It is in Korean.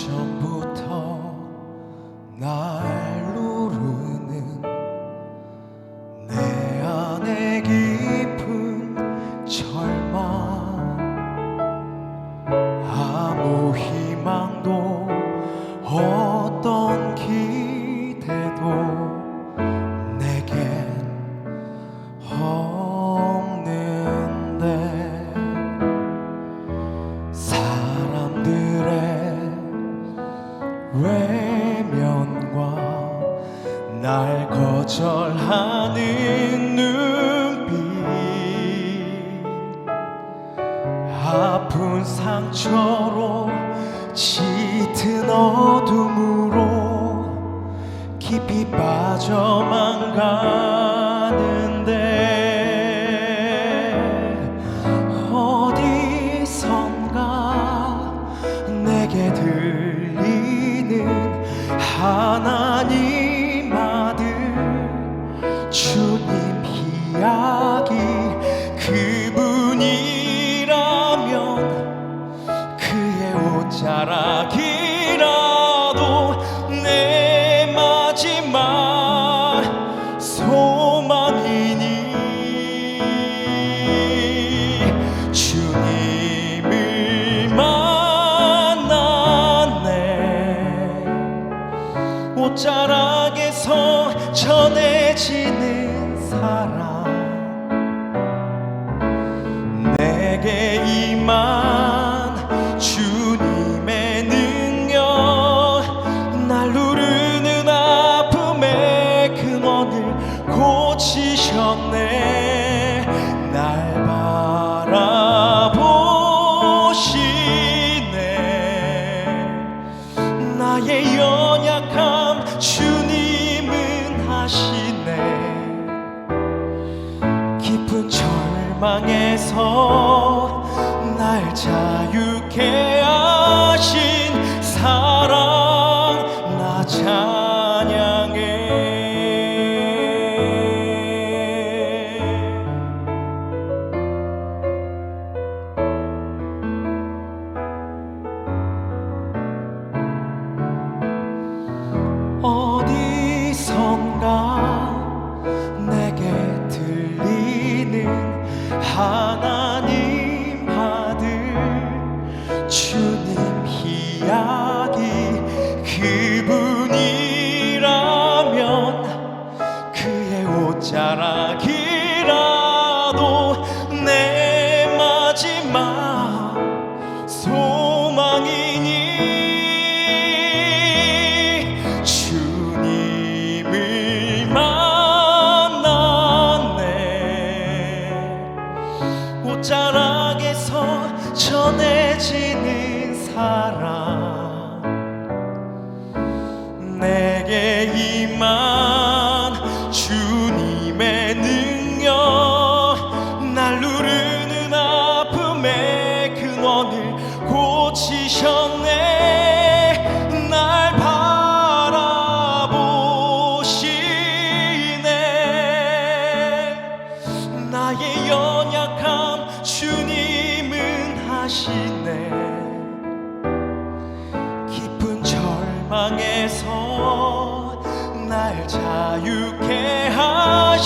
想不到。 외면과 날 거절하는 눈빛. 아픈 상처로 짙은 어둠으로 깊이 빠져만 가는 주님 이야기 그분이라면 그의 옷자락이 만났네 옷자락에서 전해지는 사랑. 내게 임한 주님의 능력. 날 누르는 아픔의 근원을 고치셨네 절망에서 날 자유케 하신 자락이라도 내 마지막 소망이니 주님을 만났네. 옷자락에서 전해지는 사랑 하시네. 깊은 절망에서 날 자유케 사